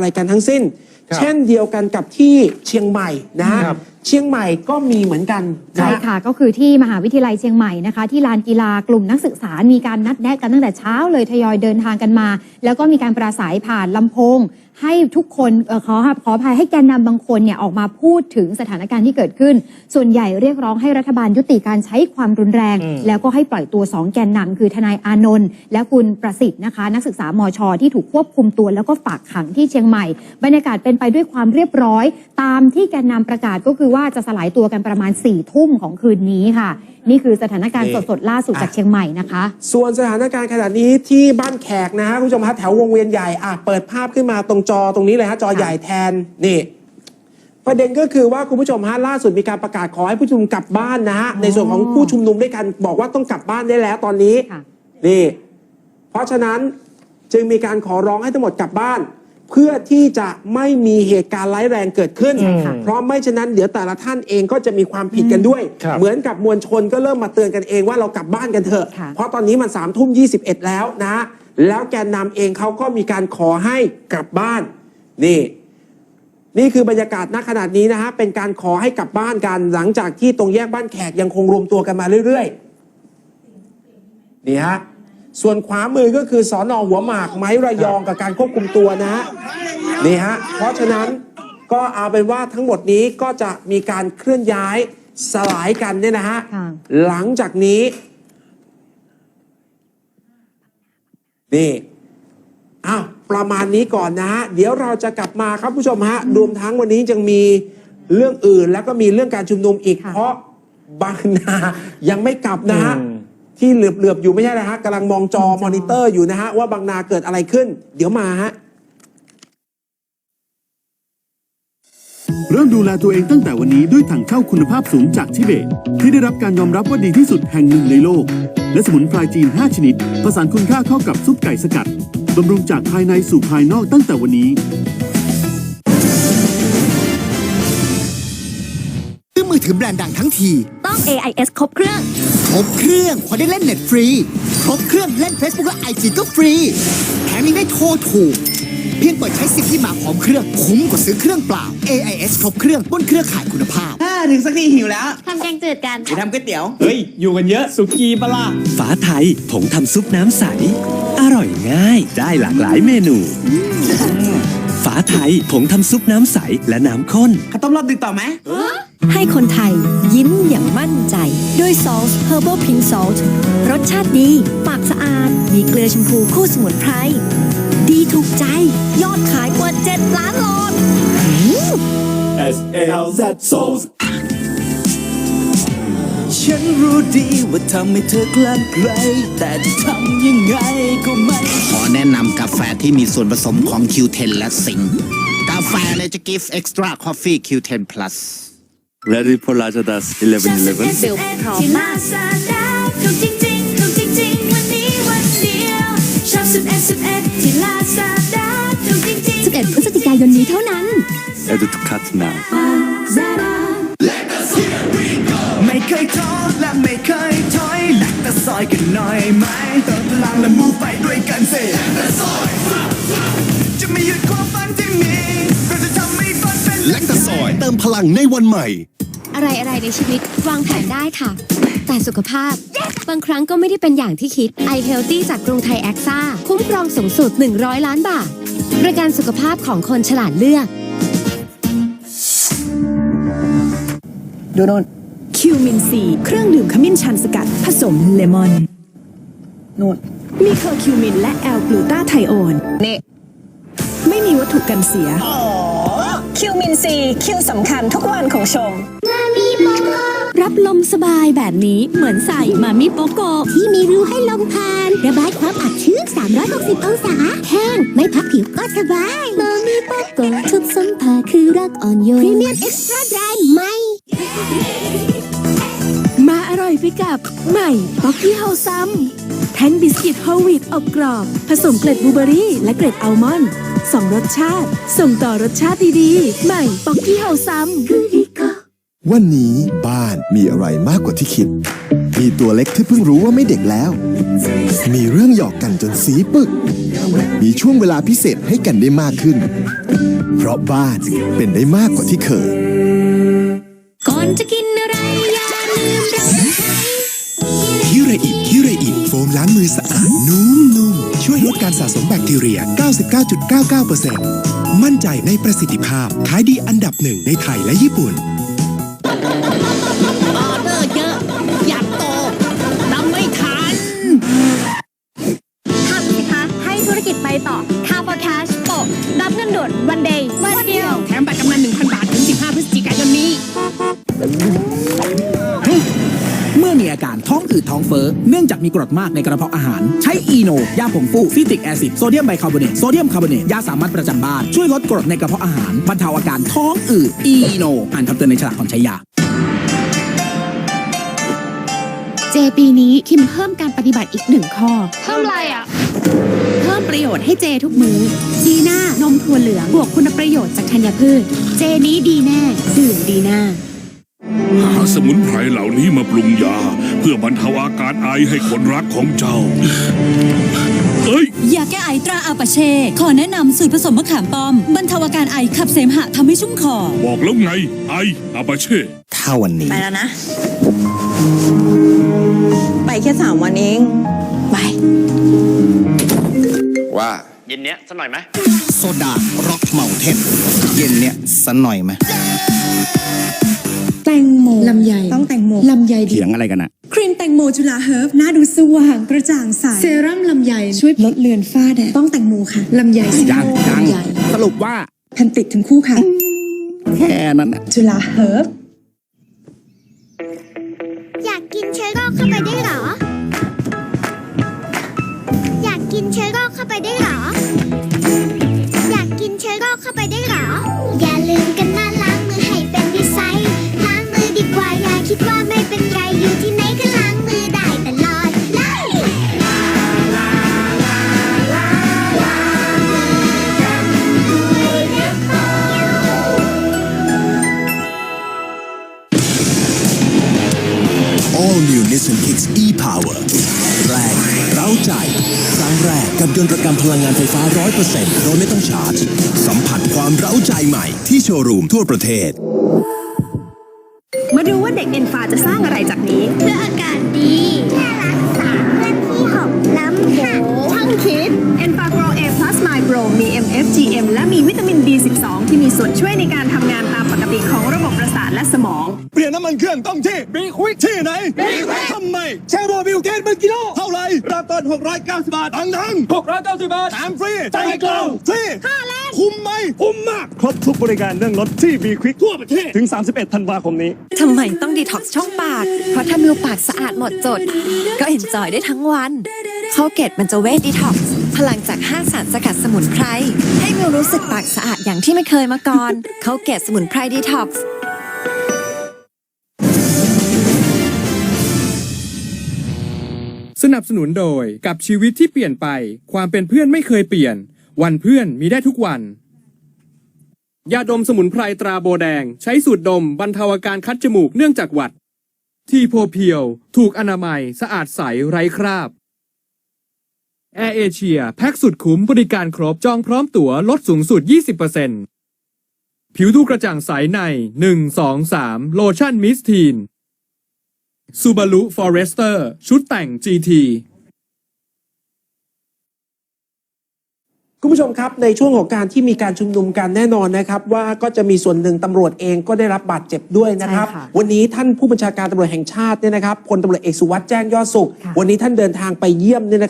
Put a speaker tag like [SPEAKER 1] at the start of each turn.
[SPEAKER 1] อะไรกันทั้งสิ้น
[SPEAKER 2] ครับ
[SPEAKER 1] เช่นเดียวกันกับที่เชียงใหม่นะฮะ
[SPEAKER 2] ครับ
[SPEAKER 1] เชียงใหม่ก็มีเหมือนกันนะ
[SPEAKER 3] ใช่ค่ะก็คือที่มหาวิทยาลัยเชียงใหม่นะคะ ที่ลานกีฬากลุ่มนักศึกษา มีการนัดแนะกันตั้งแต่เช้าเลยทยอยเดินทางกันมา แล้วก็มีการปราศัยผ่านลำโพงให้ทุกคนเออขอขออภัยให้แกนนำบางคนเนี่ยออกมาพูดถึงสถานการณ์ที่เกิดขึ้น ส่วนใหญ่เรียกร้องให้รัฐบาลยุติการใช้ความรุนแรง
[SPEAKER 2] อืม
[SPEAKER 3] แล้วก็ให้ปล่อยตัวสองแกนนำคือทนายอานนท์และคุณประสิทธิ์นะคะ นักศึกษามชที่ถูกควบคุมตัว แล้วก็ฝากขังที่เชียงใหม่ บรรยากาศเป็นไปด้วยความเรียบร้อย ตามที่แกนนำประกาศก็คือว่าจะสลายตัวกันประมาณ4ี่ทุ่มของคืนนี้ค่ะ นี่คือสถานการณ์
[SPEAKER 1] นี่
[SPEAKER 3] สดๆล่าสุดจากเชียงใหม่นะคะ
[SPEAKER 1] ส่วนสถานการณ์ขณะนี้ที่บ้านแขกนะฮะคุณผู้ชมฮะแถววงเวียนใหญ่อะเปิดภาพขึ้นมาตรงจอตรงนี้เลยฮะจอใหญ่แทนนี่ประเด็นก็คือว่าคุณผู้ชมฮะล่าสุดมีการประกาศขอให้ผู้ชุมนุมกลับบ้านนะฮะในส่วนของผู้ชุมนุมด้วยกันบอกว่าต้องกลับบ้านได้แล้วตอนนี้
[SPEAKER 3] ค่ะ
[SPEAKER 1] นี่เพราะฉะนั้นจึงมีการขอร้องให้ทั้งหมดกลับบ้าน เพื่อที่จะไม่มีเหตุการณ์ร้ายแรงเกิดขึ้น
[SPEAKER 3] ใช่ค่ะ
[SPEAKER 1] เพราะไม่ฉะนั้นเดี๋ยวแต่ละท่านเองก็จะมีความผิดกันด้วย
[SPEAKER 2] ครับ
[SPEAKER 1] เหมือนกับมวลชนก็เริ่มมาเตือนกันเองว่าเรากลับบ้านกันเถอะ
[SPEAKER 3] ค่ะ
[SPEAKER 1] เพราะตอนนี้มันสามทุ่มยีแล้วนะ แล้วแกนนำเองเขาก็มีการขอให้กลับบ้าน นี่ นี่คือบรรยากาศณขนาดนี้นะฮะ เป็นการขอให้กลับบ้านกัน หลังจากที่ตรงแยกบ้านแขกยังคงรวมตัวกันมาเรื่อยๆ นี่ฮะ ส่วนขวามือก็คือสอนอหัวหมากไม้ระยองกับการควบคุมตัวนะฮะ นี่ฮะ เพราะฉะนั้นก็เอาเป็นว่าทั้งหมดนี้ก็จะมีการเคลื่อนย้ายสลายกันเนี่ยนะฮะ
[SPEAKER 3] ค่ะ
[SPEAKER 1] หลังจากนี้ นี่อ้าวประมาณนี้ก่อนนะฮะเดี๋ยวเราจะกลับมาครับผู้ชมฮะรวมทั้งวันนี้ยังมีเรื่องอื่นแล้วก็มีเรื่องการชุมนุมอีก
[SPEAKER 3] ค่ะ
[SPEAKER 1] เพราะบางนายังไม่กลับนะฮะ
[SPEAKER 2] อืม
[SPEAKER 1] ที่เหลือบๆอยู่ไม่ใช่นะฮะกำลังมองจอมอนิเตอร์อยู่นะฮะว่าบางนาเกิดอะไรขึ้น เดี๋ยวมาฮะ
[SPEAKER 4] เริ่มดูแลตัวเองตั้งแต่วันนี้ด้วยถังเช่าคุณภาพสูงจากทิเบต ที่ได้รับการยอมรับว่าดีที่สุดแห่งหนึ่งในโลก และสมุนไพรจีน 5 ชนิด ผสานคุณค่าเข้ากับซุปไก่สกัดบำรุงจากภายในสู่ภายนอกตั้งแต่วันนี้
[SPEAKER 5] ซื้อมือถือแบรนด์ดังทั้งที
[SPEAKER 6] ต้อง AIS ครบเครื่อง
[SPEAKER 5] ครบเครื่องพอได้เล่นเน็ตฟรี ครบเครื่องเล่น Facebook และ IG ก็ฟรี แถมยังได้โทรถูก เพียงเปิดใช้สิทธิ์ที่มาพร้อมเครื่องคุ้มกว่าซื้อเครื่องเปล่า AIS ครบเครื่องบนเครือข่ายคุณภาพ
[SPEAKER 7] อ่าถึงสักทีหิวแล้ว
[SPEAKER 6] ทำแกงจืดกัน
[SPEAKER 7] ไปทำก๋วยเตี๋ยว
[SPEAKER 2] เฮ้ย อยู่กันเยอะ สุกี้ปะล่ะ
[SPEAKER 8] ฝาไทยผงทำซุปน้ำใส อร่อยง่าย ได้หลากหลายเมนู ฝาไทยผงทำซุปน้ำใสและน้ำข้น
[SPEAKER 7] ข้าวต้มรอบดึกต่อไหม
[SPEAKER 6] ให้คนไทยยิ้มอย่างมั่นใจ ด้วยซอส Herbal Pink Salt รสชาติดี ปากสะอาด มีเกลือชมพูคู่สมุนไพร ดีถูกใจ ยอดขายกว่า7ล้านโหลด
[SPEAKER 4] S A L Z Souls
[SPEAKER 7] ฉันรู้ดีว่าทำให้เธอกลั่นไกลแต่จะทำยังไงก็ไม่
[SPEAKER 5] ขอแนะนำกาแฟที่มีส่วนผสมของ Q10 และซิงค์กาแฟเลจกิฟต์เอ็กซ์ตร้าคอฟฟี่ Q10 plus
[SPEAKER 8] Ready for Lajadas 1111
[SPEAKER 6] เบลพร้อม
[SPEAKER 9] ที่
[SPEAKER 6] มา
[SPEAKER 9] ลากซาดาวถูกจริง 11 ที่ลาซาด้าถูกจริง
[SPEAKER 6] 11พฤศจิกายนนี้เท่านั้น
[SPEAKER 8] Edit Cut Now
[SPEAKER 7] ไม่เคยท้อและไม่เคยถอยแลกตะซอยกันหน่อยไหมเติมพลังและมูไปด้วยกันสิแลกตะซอยจะไม่หยุดความฝันที่มีเราจะทำให้ฝันเป็น
[SPEAKER 4] แลกตะซอย เติมพลังในวันใหม่
[SPEAKER 6] อะไรอะไรในชีวิตวางแผนได้ค่ะ แต่สุขภาพ บางครั้งก็ไม่ได้เป็นอย่างที่คิด i Healthy จากกรุงไทยแอคซ่าคุ้มครองสูงสุด 100 ล้านบาท ประกันสุขภาพของคนฉลาดเลือก
[SPEAKER 7] ดูโน่น
[SPEAKER 10] คิวมินซีเครื่องดื่มขมิ้นชันสกัด ผสมเลมอน
[SPEAKER 7] นู่น
[SPEAKER 10] มีเคอร์คิวมินและแอลกลูตาไทโอน
[SPEAKER 7] นี่
[SPEAKER 10] ไม่มีวัตถุกันเสีย
[SPEAKER 6] คิวมินซี คิวสำคัญทุกวันของชม
[SPEAKER 10] รับลมสบายแบบนี้เหมือนใส่มามิโปโก
[SPEAKER 9] ที่มีรูให้ลมผ่าน ระบายความอับชื้น 360 องศา แห้ง ไม่พับผิวก็สบายมามีโปโกทุกสัมผัสคือรักอ่อนโยนพรีเมียมเอ็กซ์ตร้าแบรนด์ใหม่
[SPEAKER 10] มาอร่อยไปกับ ใหม่ป๊อกกี้เฮาซัมแท่งบิสกิตโฮลวีตอบกรอบ ผสมเกล็ดบลูเบอรี่ และเกล็ดอัลมอนด์สองรสชาติ ส่งต่อรสชาติดีๆ ใหม่ป๊อกกี้เฮาซัม
[SPEAKER 4] วันนี้บ้านมีอะไรมากกว่าที่คิด
[SPEAKER 7] มีตัวเล็กที่เพิ่งรู้ว่าไม่เด็กแล้ว มีเรื่องหยอกกันจนสีปึก มีช่วงเวลาพิเศษให้กันได้มากขึ้น เพราะบ้านเป็นได้มากกว่าที่เคย
[SPEAKER 9] ก่อนจะกินอะไรอย่าลืมรับใช้
[SPEAKER 11] คิเรอิคิเรอิโฟมล้างมือสะอาดนุ่มๆ ช่วยลดการสะสมแบคทีเรีย 99.99%มั่นใจในประสิทธิภาพ ขายดีอันดับหนึ่งในไทยและญี่ปุ่น
[SPEAKER 10] กิ
[SPEAKER 9] จไปต่อคาร์บอนแคชโปะรับเงินด่วนวันเดย์วันเดียว
[SPEAKER 10] แถมบัตรกำนัน1,000 บาท ถึง 15 พฤศจิกายนนี้
[SPEAKER 2] เมื่อมีอาการท้องอืดท้องเฟ้อ เนื่องจากมีกรดมากในกระเพาะอาหาร ใช้อีโน ยาผงฟูซิตริกแอซิด โซเดียมไบคาร์บอเนต โซเดียมคาร์บอเนต ยาสามัญประจำบ้าน ช่วยลดกรดในกระเพาะอาหาร บรรเทาอาการท้องอืด อีโน อ่านคำเตือนในฉลากก่อนใช้ยา
[SPEAKER 10] เจปีนี้คิมเพิ่มการปฏิบัติอีกหนึ่งข้อ
[SPEAKER 9] เท่าไรอะ
[SPEAKER 10] เพิ่มประโยชน์ให้เจทุกมือ้อดีน่านมถั่วเหลืองบวกคุณประโยชน์จากธัญพืช เจนี้ดีแน่ดื่มดีน่า
[SPEAKER 11] หาสมุนไพรเหล่านี้มาปรุงยา เพื่อบรรเทาอาการไอให้คนรักของเจ้า เอ้ย
[SPEAKER 6] ยาแก้ไอตราอาปาเช่ ขอแนะนำสูตรผสมมะขามป้อม บรรเทาอาการไอขับเสมหะทำให้ชุ่มคอ
[SPEAKER 11] บอกแล้วไง ไออาบาเช่
[SPEAKER 7] ถ้าวันนี้
[SPEAKER 6] ไปแล้วนะ
[SPEAKER 10] ไปแค่สามวันเอง ไป
[SPEAKER 7] ว่า
[SPEAKER 12] เย็นเนี้ยสักหน่อยไหม
[SPEAKER 5] โซดาร็อกเมาเทนเย็นเนี้ยสันหน่อยไหม
[SPEAKER 10] แตงโมลำไยต้องแตงโมลำไยดี
[SPEAKER 2] เถียงอะไรกันอะ
[SPEAKER 10] ครีมแตงโมจุฬาเฮิร์บหน้าดูสว่างกระจ่างใสเซรั่มลำไยช่วยลดเลือนฝ้าแดดต้องแตงโมค่ะลำไยสี
[SPEAKER 2] ยังยัง
[SPEAKER 10] ลำไย
[SPEAKER 2] สรุปว่า
[SPEAKER 10] แผ่นติดทั้งคู่ค่ะ
[SPEAKER 2] แค่นั้นน่ะ
[SPEAKER 10] จุฬาเฮิร์บ
[SPEAKER 9] เข้าไปได้เหรอ อยากกินเชื้อโรคเข้าไปได้เหรอ รกร
[SPEAKER 11] รมพลังงานไฟฟ้า 100%โดยไม่ต้องชาร์จ สัมผัสความเร้าใจใหม่ที่โชว์รูมทั่วประเทศ
[SPEAKER 10] มาดูว่าเด็กเอ็นฟาจะสร้างอะไรจากนี้
[SPEAKER 9] เพื่ออากาศดีแค่รักษาเพื่อนที่หกล้ำค่ะ
[SPEAKER 10] ช่างคิด e n f a g r o A Plus My Pro มี MFGM และมีวิตามิน B12 ที่มีส่วนช่วยในการทำงานตามปกติของระบบประสาทและสมอง
[SPEAKER 11] เปลี่ยนน้ำมันเครื่องต้องที่บีควิกที่ไหน 690บาททั้งทั้ง690บาทแถมฟรีใจกลางฟรีค่าแรงคุ้มไหมคุ้มมาก
[SPEAKER 4] ครบทุกบริการเรื่องรถที่ B Quick
[SPEAKER 11] ทั่วประเทศ
[SPEAKER 4] ถึง 31 ธันวาคมนี้
[SPEAKER 6] ทำไมต้องดีท็อกซ์ช่องปาก เพราะถ้ามิวปากสะอาดหมดจด ก็เห็นจอยได้ทั้งวันเขาเกตมันจะเวทดีท็อกซ์พลังจาก5สารสกัดสมุนไพรให้มิวรู้สึกปากสะอาดอย่างที่ไม่เคยมาก่อนเขาเกตสมุนไพรดีท็อกซ์
[SPEAKER 2] สนับสนุนโดยกับชีวิตที่เปลี่ยนไป ความเป็นเพื่อนไม่เคยเปลี่ยน วันเพื่อนมีได้ทุกวัน ยาดมสมุนไพรตราโบแดง ใช้สูตรดมบรรเทาอาการคัดจมูกเนื่องจากหวัด ทีโพเพียว ถูกอนามัย สะอาดใสไร้คราบแอร์เอเชียแพ็กสุดคุ้มบริการครบจองพร้อมตั๋วลดสูงสุด 20%ผิวดูกระจ่างใสใน 1 2 3 โลชั่นมิสทีน ซูบารุฟอเรสเตอร์ชุดแต่ง GT
[SPEAKER 1] คุณผู้ชมครับในช่วงของการที่มีการชุมนุมกันแน่นอนนะครับว่าก็จะมีส่วนหนึ่งตำรวจเองก็ได้รับบาดเจ็บด้วยนะครับ
[SPEAKER 3] ใช่ค่ะ
[SPEAKER 1] วันนี้ท่านผู้บัญชาการตำรวจแห่งชาติเนี่ยนะครับพลตำรวจเอกสุวัสด์แจ้งยอดสุข
[SPEAKER 3] ค่ะ
[SPEAKER 1] วันนี้ท่านเดินทางไปเยี่ยมเนี่ยนะครับ